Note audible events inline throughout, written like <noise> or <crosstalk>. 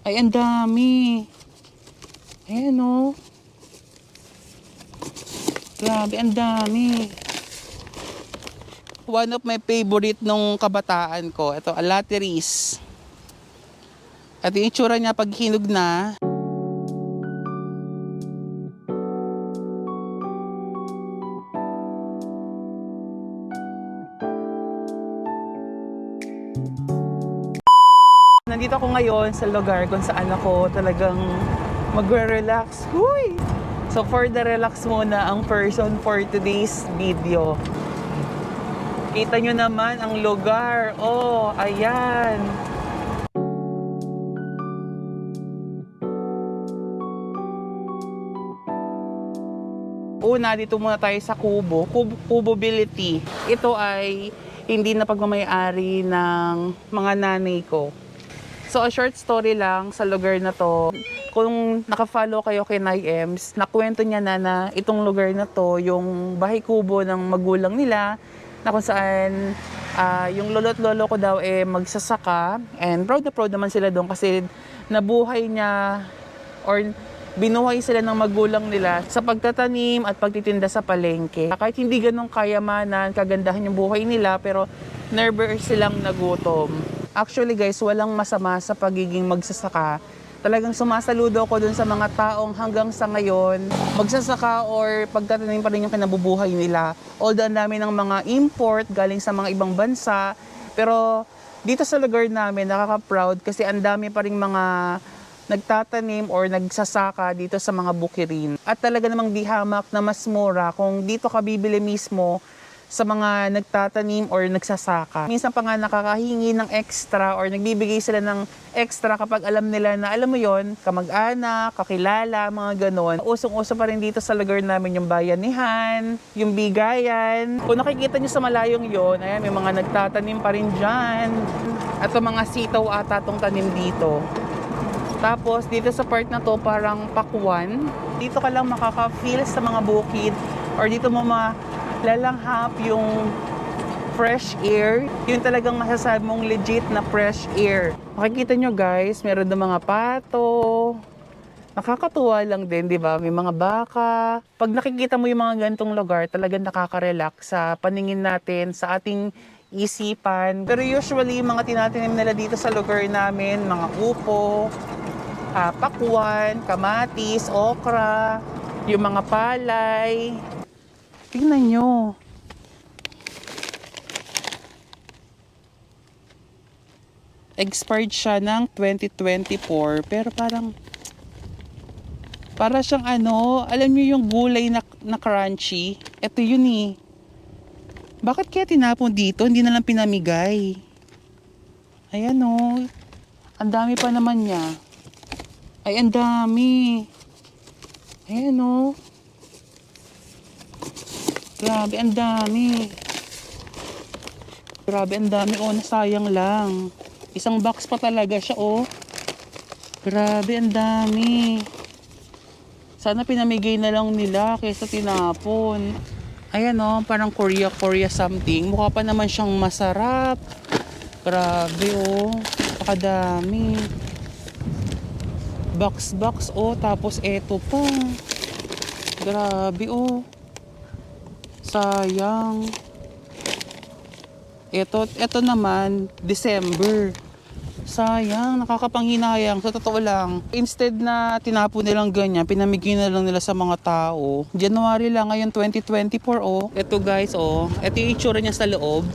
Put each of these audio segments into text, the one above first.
Ay, ang dami. Ayan o. Grabe, ang dami. One of my favorite nung kabataan ko. Ito, alateris. At yung itsura niya pag hinog na. Nandito ako ngayon sa lugar kung saan ako talagang magre-relax. Huy! So for the relax muna ang person for today's video. Kita nyo naman ang lugar. Oh, ayan. Una, dito muna tayo sa Kubo. Kub Kubobility. Ito ay hindi na pagmamayari ng mga nanay ko. So, a short story lang sa lugar na to. Kung nakafollow kayo kay Nay Ems, nakwento niya na na itong lugar na to, yung bahay kubo ng magulang nila, na kung saan ah, yung lolo't lolo ko daw eh magsasaka. And proud na proud naman sila doon kasi nabuhay niya or binuhay sila ng magulang nila sa pagtatanim at pagtitinda sa palengke. Kahit hindi ganun kayamanan, kagandahan yung buhay nila, pero never silang nagutom. Actually guys, walang masama sa pagiging magsasaka. Talagang sumasaludo ko dun sa mga taong hanggang sa ngayon, magsasaka or pagtatanim pa rin yung kinabubuhay nila. Although ang dami ng mga import galing sa mga ibang bansa, pero dito sa lugar namin, nakaka-proud kasi ang dami pa rin mga nagtatanim or nagsasaka dito sa mga bukirin. At talaga namang di hamak na mas mura kung dito ka bibili mismo sa mga nagtatanim or nagsasaka. Minsan pa nga nakakahingi ng extra or nagbibigay sila ng extra kapag alam nila na alam mo yon kamag-anak, kakilala, mga ganon. Usong-uso pa rin dito sa lugar namin yung bayanihan, yung bigayan. Kung nakikita nyo sa malayong yon, ayan, may mga nagtatanim pa rin dyan. At mga sitaw ata tong tanim dito. Tapos dito sa part na to parang pakwan. Dito ka lang makaka-feel sa mga bukid or dito mo malalanghap yung fresh air. Yung talagang masasabi mong legit na fresh air. Makikita nyo guys, meron na mga pato. Nakakatuwa lang din, di ba? May mga baka. Pag nakikita mo yung mga ganitong lugar, talagang nakaka-relax sa paningin natin, sa ating isipan. Pero usually, mga tinatanim nila dito sa lugar namin, mga upo, ah, pakwan, kamatis, okra, yung mga palay. Tingnan nyo. Expired siya ng 2024 pero parang para siyang ano, alam niyo yung gulay na, na crunchy? Ito yun eh. Bakit kaya tinapon dito? Hindi na lang pinamigay. Ayan o. Ang dami pa naman niya. Ay, ang dami. Ayan o. Grabe, ang dami. Grabe, ang dami. Oh, nasayang lang. Isang box pa talaga siya, oh. Grabe, ang dami. Sana pinamigay na lang nila kaysa tinapon. Ayan, oh, parang Korea, Korea something. Mukha pa naman siyang masarap. Grabe, oh. Pakadami. Box, box, oh. Tapos eto pa. Grabe, oh. Sayang. Ito, ito naman, December. Sayang, nakakapanghinayang. Sa totoo lang, instead na tinapon nilang ganyan, pinamigay na lang nila sa mga tao. January lang, ngayon 2024, oh. Ito guys, oh. Ito yung itsura niya sa loob.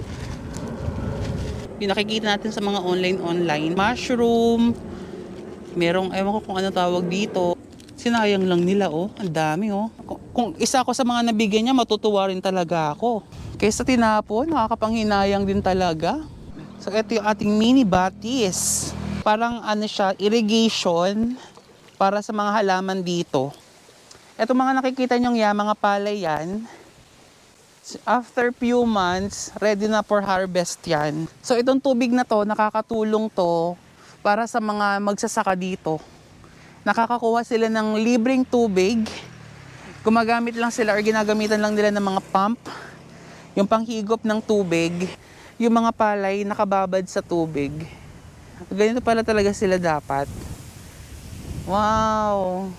Pinakikita natin sa mga online-online. Mushroom. Merong, ewan ko kung ano tawag dito. Sinayang lang nila, oh. Ang dami, oh. Kung, isa ako sa mga nabigyan niya, matutuwa rin talaga ako. Kaysa tinapon, nakakapanghinayang din talaga. So, ito yung ating mini batis. Parang ano siya, irrigation para sa mga halaman dito. Ito mga nakikita nyong yan, mga palay yan. After few months, ready na for harvest yan. So itong tubig na to, nakakatulong to para sa mga magsasaka dito. Nakakakuha sila ng libreng tubig. Gumagamit lang sila or ginagamitan lang nila ng mga pump. Yung panghigop ng tubig. Yung mga palay nakababad sa tubig. Ganito pala talaga sila dapat. Wow!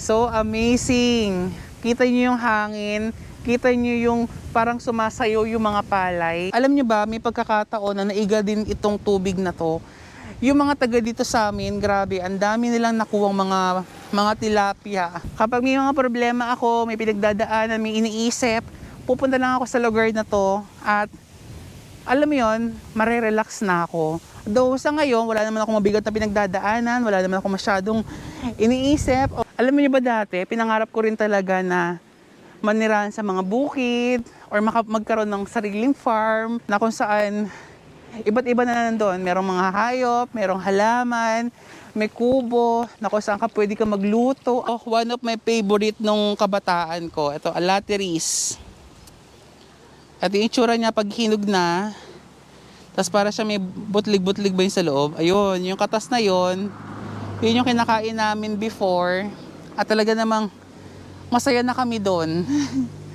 So amazing! Kita niyo yung hangin, kita niyo yung parang sumasayaw yung mga palay. Alam niyo ba, may pagkakataon na naiga din itong tubig na to. Yung mga taga dito sa amin, grabe, ang dami nilang nakuwang mga mga tilapia. Kapag may mga problema ako, may pinagdadaanan, may iniisip, pupunta lang ako sa lugar na to at alam mo yon, marerelax na ako. Though sa ngayon, wala naman ako mabigat na pinagdadaanan, wala naman ako masyadong iniisip. Alam mo niyo ba dati, pinangarap ko rin talaga na manirahan sa mga bukid or magkaroon ng sariling farm na kung saan iba't iba na nandun. Merong mga hayop, merong halaman, may kubo, na kung saan ka pwede ka magluto. Oh, one of my favorite nung kabataan ko, ito, alateris. At yung itsura niya pag hinog na, tapos para siya may butlig-butlig ba yun sa loob. Ayun, yung katas na yun, yun yung kinakain namin before. At talaga namang masaya na kami doon. <laughs>